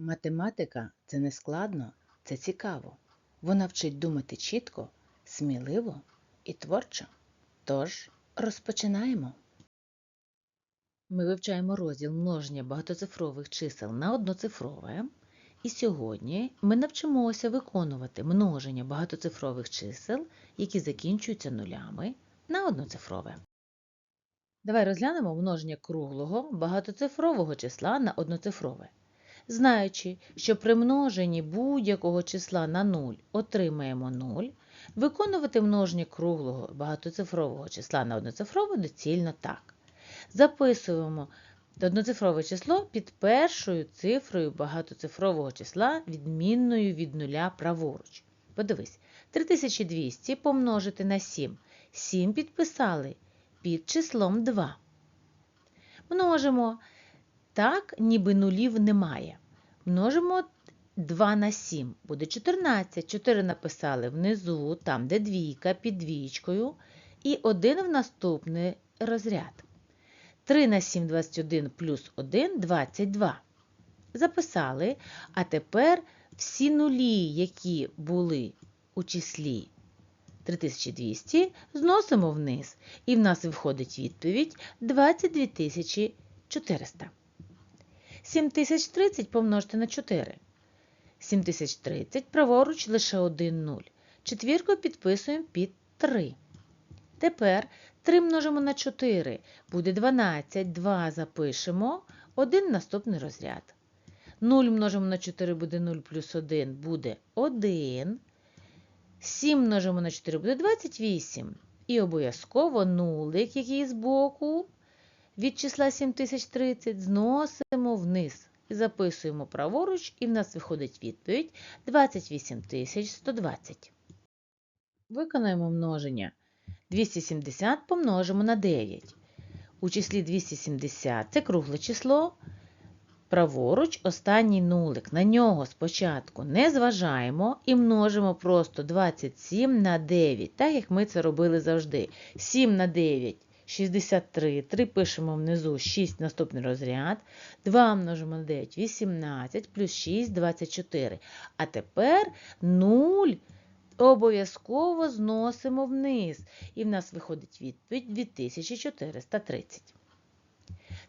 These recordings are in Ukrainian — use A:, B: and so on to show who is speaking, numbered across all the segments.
A: Математика це не складно, це цікаво. Вона вчить думати чітко, сміливо і творчо. Тож розпочинаємо. Ми вивчаємо розділ множення багатоцифрових чисел на одноцифрове. І сьогодні ми навчимося виконувати множення багатоцифрових чисел, які закінчуються нулями, на одноцифрове. Давай розглянемо множення круглого багатоцифрового числа на одноцифрове. Знаючи, що при множенні будь-якого числа на 0 отримаємо 0, виконувати множення круглого багатоцифрового числа на одноцифрове доцільно так. Записуємо одноцифрове число під першою цифрою багатоцифрового числа, відмінною від нуля праворуч. Подивись, 3200 помножити на 7. 7 підписали під числом 2. Множимо так, ніби нулів немає. Множимо 2 на 7, буде 14. 4 написали внизу, там, де двійка, під двічкою, і 1 в наступний розряд. 3 на 7 – 21 плюс 1 – 22. Записали, а тепер всі нулі, які були у числі 3200, зносимо вниз, і в нас виходить відповідь 22 400. 7030 помножити на 4. 7030 праворуч лише 1 0. Четвірку підписуємо під 3. Тепер 3 множимо на 4. Буде 12, 2 запишемо, 1 наступний розряд. 0 множимо на 4 буде 0 плюс 1 буде 1. 7 множимо на 4 буде 28. І обов'язково нулик, який збоку від числа 7030 зносимо вниз записуємо праворуч, і в нас виходить відповідь 28120. Виконаємо множення. 270 помножимо на 9. У числі 270 це кругле число. Праворуч останній нулик. На нього спочатку не зважаємо і множимо просто 27 на 9, так як ми це робили завжди. 7 на 9 63, 3 пишемо внизу 6 наступний розряд, 2 множимо на 9 18, плюс 6 24. А тепер 0 обов'язково зносимо вниз. І в нас виходить відповідь 2430.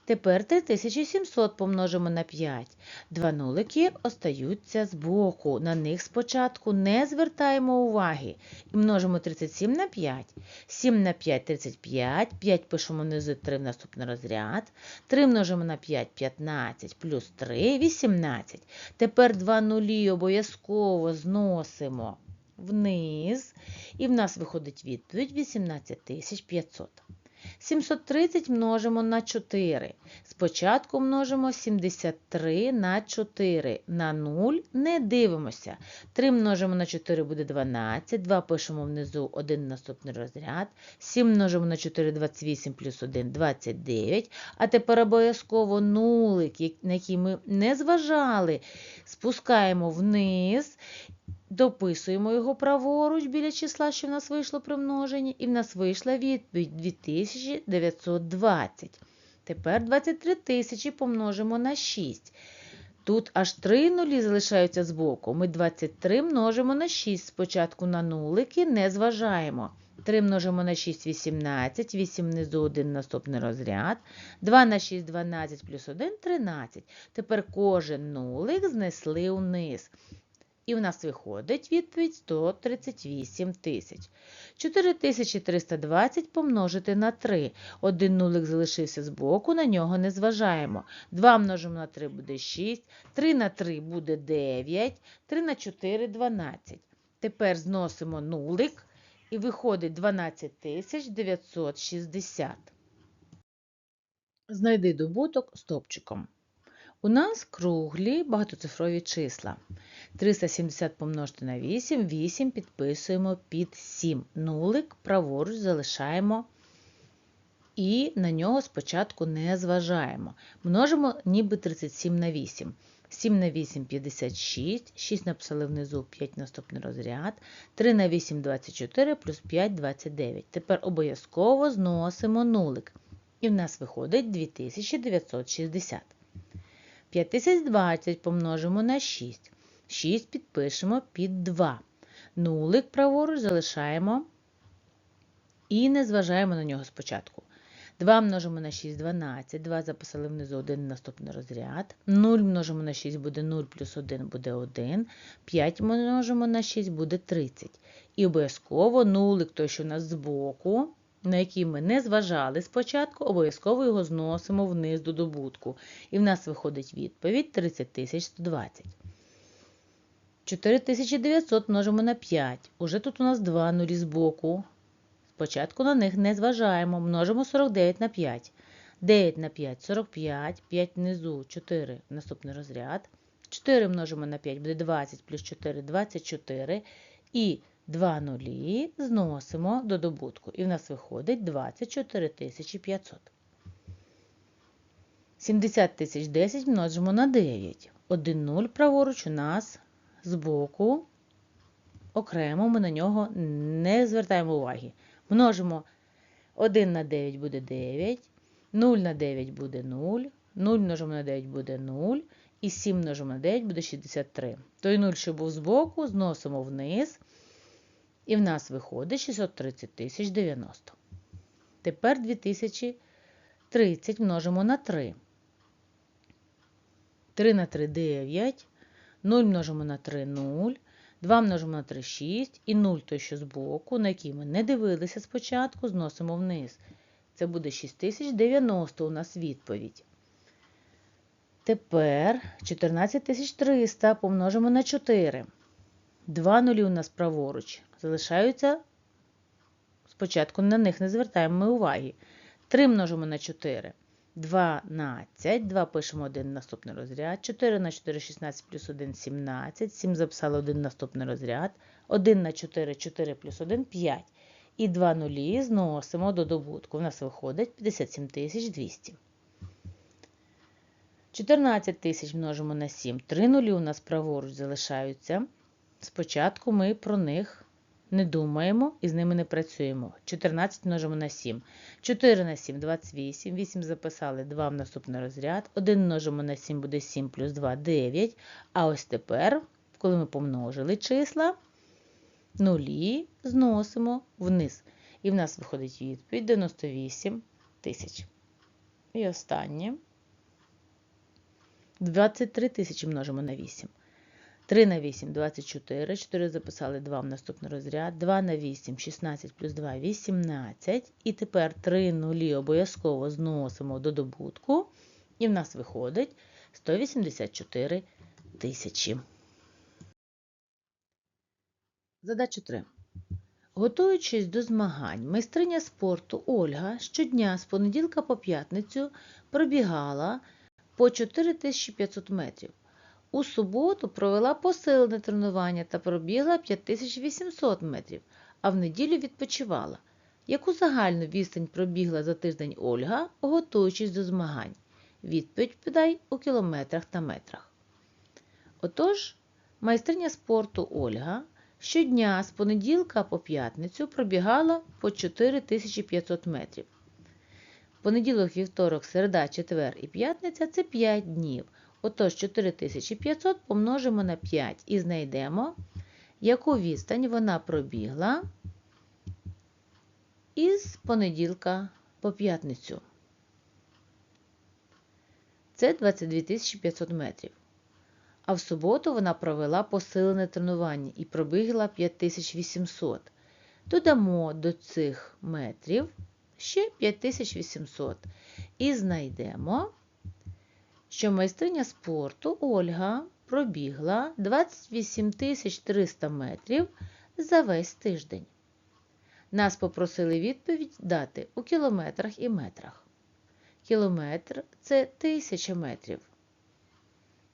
A: Тепер 3700 помножимо на 5. Два нулики остаються збоку. На них спочатку не звертаємо уваги. І множимо 37 на 5. 7 на 5 35. 5 пишемо внизу 3 в наступний розряд. 3 множимо на 5 15 плюс 3 18. Тепер два нулі обов'язково зносимо вниз. І в нас виходить відповідь 18500. 730 множимо на 4. Спочатку множимо 73 на 4. На 0 не дивимося. 3 множимо на 4 буде 12. 2 пишемо внизу 1 наступний розряд. 7 множимо на 4 28 плюс 1 29. А тепер обов'язково нулик, на який ми не зважали. Спускаємо вниз. Дописуємо його праворуч біля числа, що в нас вийшло при множенні, і в нас вийшла відповідь 2920. Тепер 23 тисячі помножимо на 6. Тут аж 3 нулі залишаються збоку. Ми 23 множимо на 6. Спочатку на нулики не зважаємо. 3 множимо на 6 18, 8 внизу 1 наступний розряд. 2 на 6 12 плюс 1 13. Тепер кожен нулик знесли вниз. І в нас виходить відповідь 138 тисяч. 4320 помножити на 3. Один нулик залишився збоку, на нього не зважаємо. 2 множимо на 3 буде 6, 3 на 3 буде 9, 3 на 4 12. Тепер зносимо нулик і виходить 12960. Знайди добуток стопчиком. У нас круглі багатоцифрові числа. 370 помножити на 8, 8 підписуємо під 7. Нулик праворуч залишаємо і на нього спочатку не зважаємо. Множимо ніби 37 на 8. 7 на 8 56, 6 написали внизу 5 наступний розряд, 3 на 8 24 плюс 5 29. Тепер обов'язково зносимо нулик. І в нас виходить 2960. 5020 помножимо на 6. 6 підпишемо під 2. Нулик праворуч залишаємо і не зважаємо на нього спочатку. 2 множимо на 6 12. 2 записали внизу 1 наступний розряд. 0 множимо на 6 буде 0 плюс 1 буде 1. 5 множимо на 6 буде 30. І обов'язково нулик, той, що у нас збоку, на який ми не зважали спочатку, обов'язково його зносимо вниз до добутку. І в нас виходить відповідь 30 120. 4900 множимо на 5. Уже тут у нас 2 нулі збоку. Спочатку на них не зважаємо. Множимо 49 на 5. 9 на 5 45, 5 внизу 4 наступний розряд. 4 множимо на 5 буде 20 плюс 4 24. І 2 нулі зносимо до добутку. І в нас виходить 24 500. 70 тисяч 10 множимо на 9. 1 0 праворуч у нас збоку. Окремо ми на нього не звертаємо уваги. Множимо 1 на 9 буде 9, 0 на 9 буде 0, 0 множимо на 9 буде 0, і 7 множимо на 9 буде 63. Той 0, що був збоку, зносимо вниз, і в нас виходить 630 тисяч 90. Тепер 2030 множимо на 3. 3 на 3 9, 0 множимо на 3 0. 2 множимо на 3 6 і 0 той, що збоку, на який ми не дивилися спочатку, зносимо вниз. Це буде 6090 у нас відповідь. Тепер 14300 помножимо на 4. 2 нулі у нас праворуч. Залишаються, спочатку на них не звертаємо ми уваги. 3 множимо на 4. 12, 2 пишемо 1 наступний розряд, 4 на 4 16 плюс 1 17, 7 записали 1 наступний розряд, 1 на 4 4 плюс 1 5. І 2 нулі зносимо до добутку. У нас виходить 57 200. 14 тисяч множимо на 7. 3 нулі у нас праворуч залишаються. Спочатку ми про них не думаємо і з ними не працюємо. 14 множимо на 7. 4 на 7 28. 8 записали 2 в наступний розряд. 1 множимо на 7 буде 7 плюс 2 9. А ось тепер, коли ми помножили числа, нулі зносимо вниз. І в нас виходить відповідь 98 тисяч. І останнє. 23 тисячі множимо на 8. 3 на 8 24. 4 записали 2 в наступний розряд. 2 на 8 16 плюс 2 18. І тепер 3 нулі обов'язково зносимо до добутку. І в нас виходить 184 тисячі. Задача 3. Готуючись до змагань, майстриня спорту Ольга щодня з понеділка по п'ятницю пробігала по 4500 метрів. У суботу провела посилене тренування та пробігла 5800 метрів, а в неділю відпочивала. Яку загальну відстань пробігла за тиждень Ольга, готуючись до змагань? Відповідь подай у кілометрах та метрах. Отож, майстриня спорту Ольга щодня з понеділка по п'ятницю пробігала по 4500 метрів. Понеділок, вівторок, середа, четвер і п'ятниця це 5 днів. Отож, 4500 помножимо на 5 і знайдемо, яку відстань вона пробігла із понеділка по п'ятницю. Це 22 500 метрів. А в суботу вона провела посилене тренування і пробігла 5800. Додамо до цих метрів ще 5800 і знайдемо що майстриня спорту Ольга пробігла 28 300 метрів за весь тиждень. Нас попросили відповідь дати у кілометрах і метрах. Кілометр це 1000 метрів.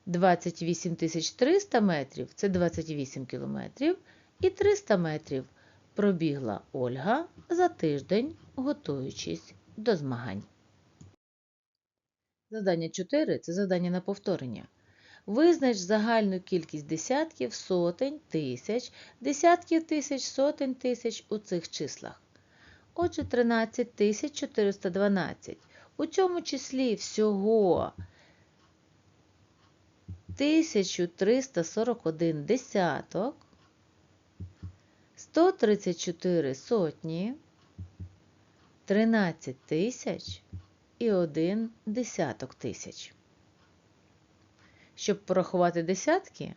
A: 28 300 метрів це 28 кілометрів. І 300 метрів пробігла Ольга за тиждень, готуючись до змагань. Завдання 4 це завдання на повторення. Визнач загальну кількість десятків, сотень, тисяч, десятків тисяч, сотень тисяч у цих числах. Отже, 13 412. У цьому числі всього 1341 десяток, 134 сотні, 13 тисяч і 1 десяток тисяч. Щоб порахувати десятки,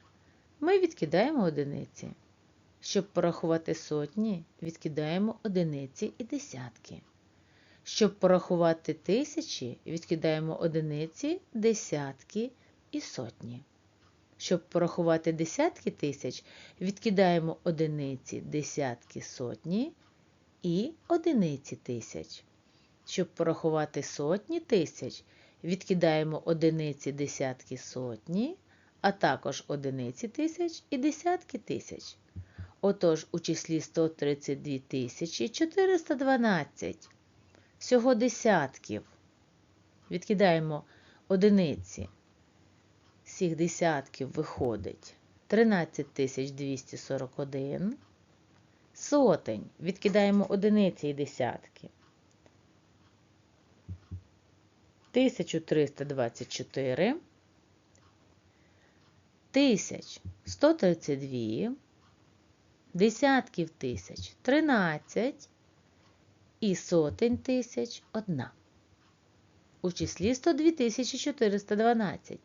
A: ми відкидаємо одиниці. Щоб порахувати сотні, відкидаємо одиниці і десятки. Щоб порахувати тисячі, відкидаємо одиниці, десятки і сотні. Щоб порахувати десятки тисяч, відкидаємо одиниці, десятки, сотні і одиниці тисяч. Щоб порахувати сотні тисяч, відкидаємо одиниці, десятки, сотні, а також одиниці тисяч і десятки тисяч. Отож, у числі 132 тисячі 412 всього десятків. Відкидаємо одиниці. Цих десятків виходить 13241. Сотень. Відкидаємо одиниці і десятки. 1324. Тисяч 132. Десятків тисяч 13 і сотень тисяч одна. У числі 102 412.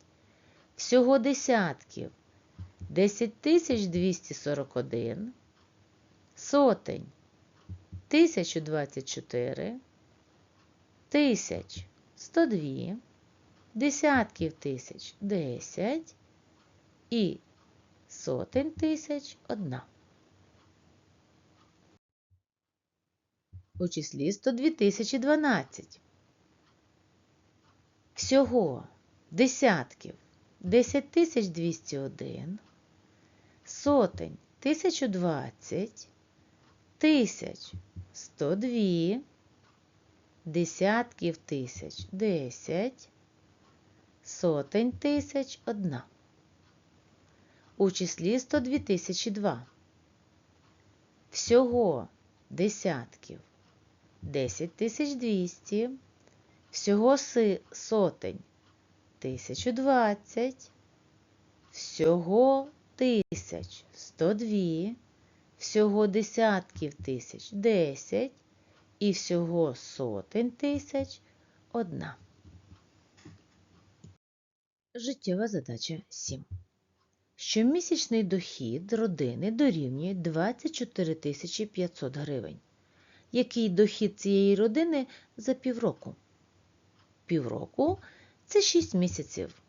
A: Всього десятків 10 241, сотень 1024, тисяч 102, десятків тисяч 10 і сотень тисяч одна. у числі 102 012. Всього десятків 10 201, сотень 1020, тисяч 102, десятків тисяч. 10, сотень тисяч. 1. У числі 102 002. Всього десятків. 10200, всього си- сотень 1020, всього тисяч 102, всього десятків тисяч 10 і всього сотень тисяч 1. Життєва задача 7. Щомісячний дохід родини дорівнює 24 500 гривень який дохід цієї родини за півроку. Півроку це 6 місяців.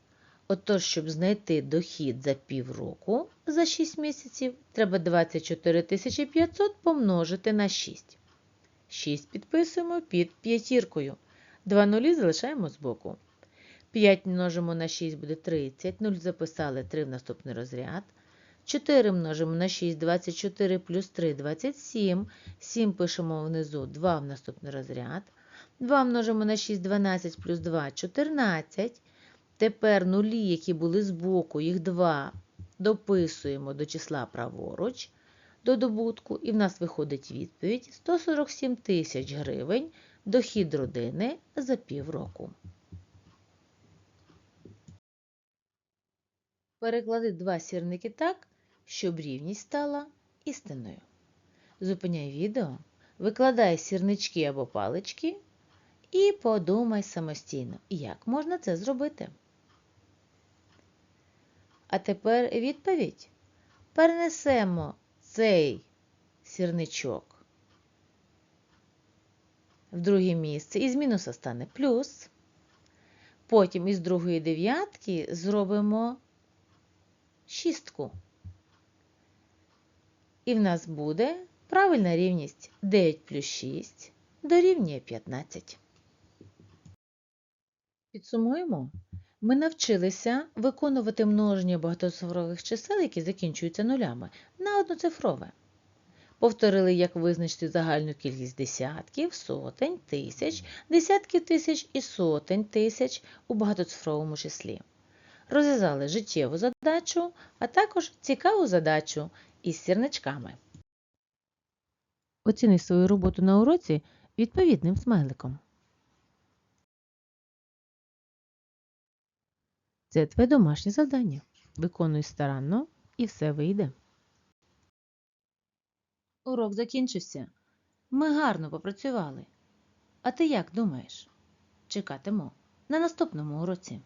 A: Отож, щоб знайти дохід за півроку за 6 місяців, треба 24 500 помножити на 6. 6 підписуємо під п'ятіркою. 2 нулі залишаємо збоку. 5 множимо на 6 буде 30. 0 записали 3 в наступний розряд. 4 множимо на 6, 24 плюс 3 27. 7 пишемо внизу 2 в наступний розряд. 2 множимо на 6, 12 плюс 2 14. Тепер нулі, які були збоку, їх 2 дописуємо до числа праворуч до добутку, і в нас виходить відповідь 147 тисяч гривень дохід родини за півроку. Переклади два сірники так, щоб рівність стала істинною. Зупиняй відео, викладай сірнички або палички і подумай самостійно, як можна це зробити. А тепер відповідь. Перенесемо цей сірничок в друге місце. Із мінуса стане плюс. Потім із другої дев'ятки зробимо шістку. І в нас буде правильна рівність 9 плюс 6 дорівнює 15. Підсумуємо. Ми навчилися виконувати множення багатоцифрових чисел, які закінчуються нулями, на одноцифрове. Повторили, як визначити загальну кількість десятків, сотень, тисяч, десятків тисяч і сотень тисяч у багатоцифровому числі. Розв'язали життєву задачу, а також цікаву задачу із сірничками. Оціни свою роботу на уроці відповідним смайликом. Це твоє домашнє завдання. Виконуй старанно і все вийде. Урок закінчився. Ми гарно попрацювали. А ти як думаєш? Чекатимо на наступному уроці.